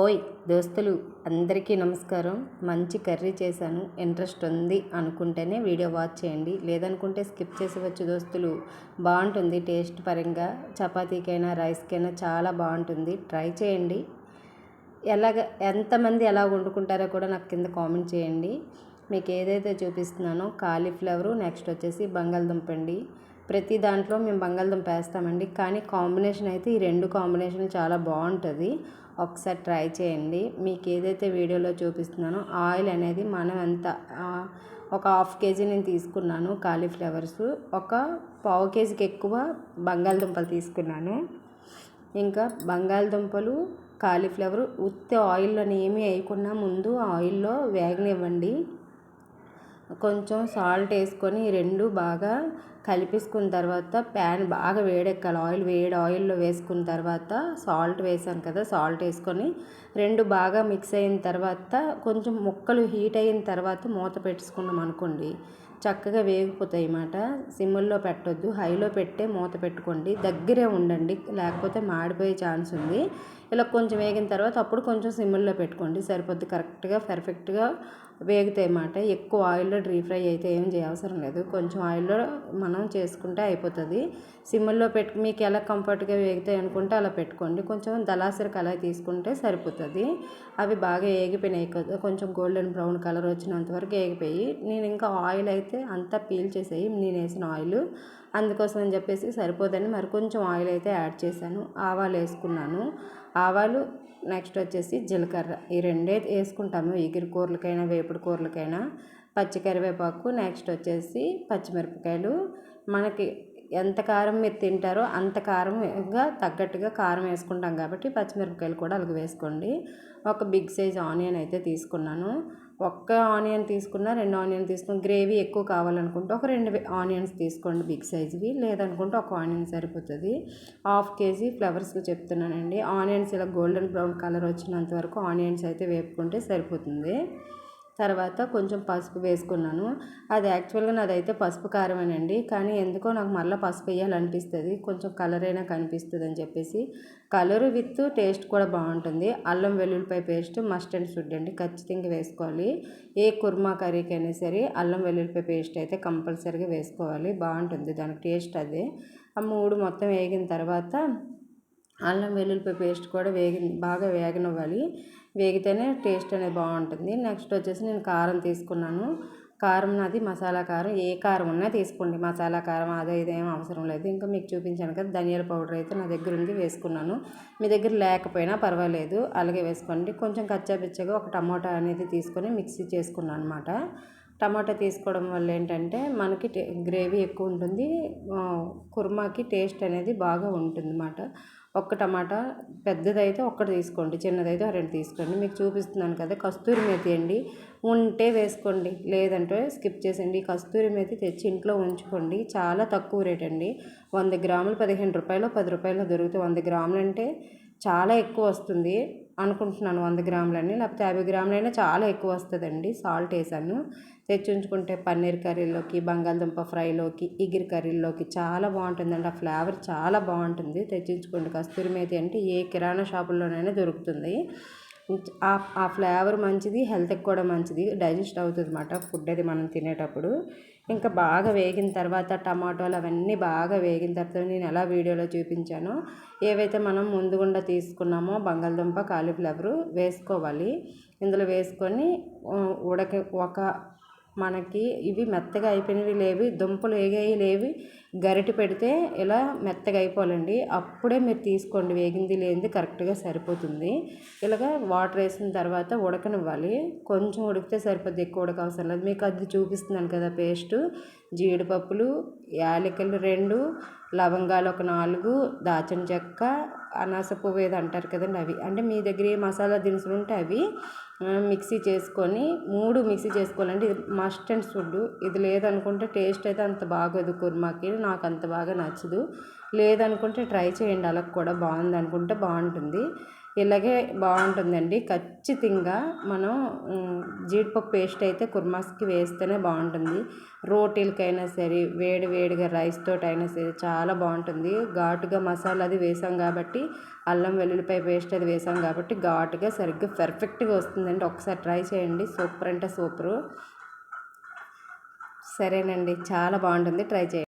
ఓయ్ దోస్తులు అందరికీ నమస్కారం. మంచి కర్రీ చేశాను. ఇంట్రెస్ట్ ఉంది అనుకుంటేనే వీడియో వాచ్ చేయండి. లేదనుకుంటే స్కిప్ చేసేవచ్చు దోస్తులు. బాగుంటుంది టేస్ట్ పరంగా. చపాతీకైనా రైస్కైనా చాలా బాగుంటుంది. ట్రై చేయండి. ఎలాగ ఎంతమంది ఎలా వండుకుంటారో కూడా నాకు కింద కామెంట్ చేయండి. మీకు ఏదైతే చూపిస్తున్నానో కాలీఫ్లవరు నెక్స్ట్ వచ్చేసి బంగాళదుంప అండి. ప్రతి దాంట్లో మేము బంగాళదుంప వేస్తామండి. కానీ కాంబినేషన్ అయితే ఈ రెండు కాంబినేషన్ చాలా బాగుంటుంది. ఒకసారి ట్రై చేయండి. మీకు ఏదైతే వీడియోలో చూపిస్తున్నానో ఆయిల్ అనేది మనం ఎంత ఒక హాఫ్ కేజీ నేను తీసుకున్నాను కాలీఫ్లవర్స్. ఒక పావు కేజీకి ఎక్కువ బంగాళదుంపలు తీసుకున్నాను. ఇంకా బంగాళదుంపలు కాలీఫ్లవర్ ఉత్తి ఆయిల్లో ఏమీ వేయకుండా ముందు ఆయిల్లో వేగనివ్వండి. కొంచెం సాల్ట్ వేసుకొని రెండు బాగా కలిపేసుకున్న తర్వాత ప్యాన్ బాగా వేడెక్కాలి. ఆయిల్ వేడి ఆయిల్లో వేసుకున్న తర్వాత సాల్ట్ వేసాను కదా సాల్ట్ వేసుకొని రెండు బాగా మిక్స్ అయిన తర్వాత కొంచెం ముక్కలు హీట్ అయిన తర్వాత మూత పెట్టుకున్నాం అనుకోండి చక్కగా వేగిపోతాయి అన్నమాట. సిమ్ముల్లో పెట్టొద్దు హైలో పెట్టే మూత పెట్టుకోండి. దగ్గరే ఉండండి లేకపోతే మాడిపోయే ఛాన్స్ ఉంది. ఇలా కొంచెం వేగిన తర్వాత అప్పుడు కొంచెం సిమ్ముల్లో పెట్టుకోండి. సరిపోద్ది కరెక్ట్గా పర్ఫెక్ట్గా వేగుతాయి అన్నమాట ఎక్కువ ఆయిల్లో డీ ఫ్రై అయితే ఏం చేయవసరం లేదు. కొంచెం ఆయిల్లో మనం చేసుకుంటే అయిపోతుంది. సిమ్లో పెట్టు మీకు ఎలా కంఫర్ట్గా వేగుతాయి అనుకుంటే అలా పెట్టుకోండి. కొంచెం దళాసరి కలర్ తీసుకుంటే సరిపోతుంది. అవి బాగా వేగిపోయినాయి కదా కొంచెం గోల్డెన్ బ్రౌన్ కలర్ వచ్చినంత వరకు వేగిపోయి నేను ఇంకా ఆయిల్ అయితే అంతా పీల్ చేసేయి. నేను వేసిన ఆయిల్ అందుకోసం అని చెప్పేసి సరిపోదని మరి కొంచెం ఆయిల్ అయితే యాడ్ చేశాను. ఆవాలు వేసుకున్నాను. ఆవాలు నెక్స్ట్ వచ్చేసి జీలకర్ర. ఈ రెండే వేసుకుంటాము. ఎగిరి కూరలకైనా వేపుడు కూరలకైనా. పచ్చి కరివేపాకు నెక్స్ట్ వచ్చేసి పచ్చిమిరపకాయలు. మనకి ఎంత కారం మీరు తింటారో అంత కారంగా తగ్గట్టుగా కారం వేసుకుంటాం కాబట్టి పచ్చిమిరపకాయలు కూడా అలాగే వేసుకోండి. ఒక బిగ్ సైజ్ ఆనియన్ అయితే తీసుకున్నాను. ఒక్క ఆనియన్ తీసుకున్న రెండు ఆనియన్ తీసుకుని గ్రేవీ ఎక్కువ కావాలనుకుంటే ఒక రెండు ఆనియన్స్ తీసుకోండి బిగ్ సైజ్వి. లేదనుకుంటే ఒక ఆనియన్ సరిపోతుంది. హాఫ్ కేజీ ఫ్లవర్స్కి చెప్తున్నానండి. ఆనియన్స్ ఇలా గోల్డెన్ బ్రౌన్ కలర్ వచ్చినంత వరకు ఆనియన్స్ అయితే వేపుకుంటే సరిపోతుంది. తర్వాత కొంచెం పసుపు వేసుకున్నాను. అది యాక్చువల్గా నాదైతే పసుపు కారమేనండి. కానీ ఎందుకో నాకు మళ్ళీ పసుపు వేయాలనిపిస్తుంది. కొంచెం కలర్ అయినా కనిపిస్తుంది అని చెప్పేసి. కలర్ విత్ టేస్ట్ కూడా బాగుంటుంది. అల్లం వెల్లుల్లిపాయ పేస్ట్ మస్ట్ అండ్ షుడ్ అండి. ఖచ్చితంగా వేసుకోవాలి. ఏ కుర్మా కర్రీకైనా సరే అల్లం వెల్లుల్లిపాయ పేస్ట్ అయితే కంపల్సరీగా వేసుకోవాలి. బాగుంటుంది. దానికి టేస్ట్ అదే. ఆ మూడు మొత్తం వేగిన తర్వాత అల్లం వెల్లుల్లిపాయ పేస్ట్ కూడా వేగి బాగా వేగనివ్వాలి. వేగితేనే టేస్ట్ అనేది బాగుంటుంది. నెక్స్ట్ వచ్చేసి నేను కారం తీసుకున్నాను. కారం నాది మసాలా కారం. ఏ కారం ఉన్నా తీసుకోండి. మసాలా కారం అదే ఇదేం అవసరం లేదు. ఇంకా మీకు చూపించాను కదా ధనియాల పౌడర్ అయితే నా దగ్గర ఉంది వేసుకున్నాను. మీ దగ్గర లేకపోయినా పర్వాలేదు. అలాగే వేసుకోండి. కొంచెం కచ్చాపిచ్చగా ఒక టమాటా అనేది తీసుకొని మిక్సీ చేసుకున్నాను అనమాట టమాటా తీసుకోవడం వల్ల ఏంటంటే మనకి గ్రేవీ ఎక్కువ ఉంటుంది. కుర్మాకి టేస్ట్ అనేది బాగా ఉంటుంది అన్నమాట ఒక్క టమాటా పెద్దదైతే ఒక్కటి తీసుకోండి చిన్నదైతే రెండు తీసుకోండి. మీకు చూపిస్తున్నాను కదా కస్తూరి మేతి అండి. ఉంటే వేసుకోండి లేదంటే స్కిప్ చేసేయండి. కస్తూరి మేతి తెచ్చి ఇంట్లో ఉంచుకోండి. చాలా తక్కువ రేట్ అండి. వంద గ్రాములు పదిహేను రూపాయలు పది రూపాయలు దొరుకుతాయి. వంద గ్రాములు అంటే చాలా ఎక్కువ వస్తుంది. అనుకుంటున్నాను వంద గ్రాములని లేకపోతే యాభై గ్రాములైనా చాలా ఎక్కువ వస్తుందండి. సాల్ట్ వేసాను. తెచ్చి ఉంచుకుంటే పన్నీర్ కర్రీలోకి బంగాళదుంప ఫ్రైలోకి ఇగిరి కర్రీలోకి చాలా బాగుంటుందండి. ఆ ఫ్లేవర్ చాలా బాగుంటుంది. తెచ్చించుకోండి కస్తూరి మేతి అంటే ఏ కిరాణా షాపుల్లోనైనా దొరుకుతుంది. ఆ ఫ్లేవర్ మంచిది హెల్త్కి కూడా మంచిది. డైజెస్ట్ అవుతుంది అన్నమాట ఫుడ్ అది మనం తినేటప్పుడు. ఇంకా బాగా వేగిన తర్వాత టమాటోలు అవన్నీ బాగా వేగిన తర్వాత నేను ఎలా వీడియోలో చూపించానో ఏవైతే మనం ముందుగుండా తీసుకున్నామో బంగాళదుంప కాలీఫ్లవర్ వేసుకోవాలి. ఇందులో వేసుకొని ఉడక ఒక మనకి ఇవి మెత్తగా అయిపోయినవి లేవి దుంపలు ఏగాయి లేవి గరిటె పెడితే ఇలా మెత్తగా అయిపోవాలండి. అప్పుడే మీరు తీసుకోండి వేగింది లేనిది కరెక్ట్గా సరిపోతుంది. ఇలాగ వాటర్ వేసిన తర్వాత ఉడకనివ్వాలి. కొంచెం ఉడికితే సరిపోద్ది ఎక్కువ ఉడక అవసరం లేదు. మీకు అది చూపిస్తున్నాను కదా పేస్టు జీడిపప్పులు యాలకులు రెండు లవంగాలు ఒక నాలుగు దాచిన చెక్క అనాస పువ్వు ఏదో అంటారు కదండి అవి. అంటే మీ దగ్గర ఏ మసాలా దినుసులు ఉంటే అవి మిక్సీ చేసుకొని మూడు మిక్సీ చేసుకోవాలంటే ఇది మస్ట్ అండ్ ఫుడ్ ఇది లేదనుకుంటే టేస్ట్ అయితే అంత బాగోదు కుర్మాకి నాకు అంత బాగా నచ్చదు. లేదనుకుంటే ట్రై చేయండి అలా కూడా బాగుంది అనుకుంటే బాగుంటుంది. ఇలాగే బాగుంటుందండి. ఖచ్చితంగా మనం జీడిపప్పు పేస్ట్ అయితే కుర్మాస్కి వేస్తేనే బాగుంటుంది. రోటీలకైనా సరే వేడి వేడిగా రైస్ తోటి అయినా సరే చాలా బాగుంటుంది. ఘాటుగా మసాలా అది వేసాం కాబట్టి అల్లం వెల్లుల్లిపాయ పేస్ట్ అది వేసాం కాబట్టి ఘాటుగా సరిగ్గా పర్ఫెక్ట్గా వస్తుందండి. ఒకసారి ట్రై చేయండి. సూపర్ అంటే సూపరు. సరేనండి. చాలా బాగుంటుంది. ట్రై చేయండి.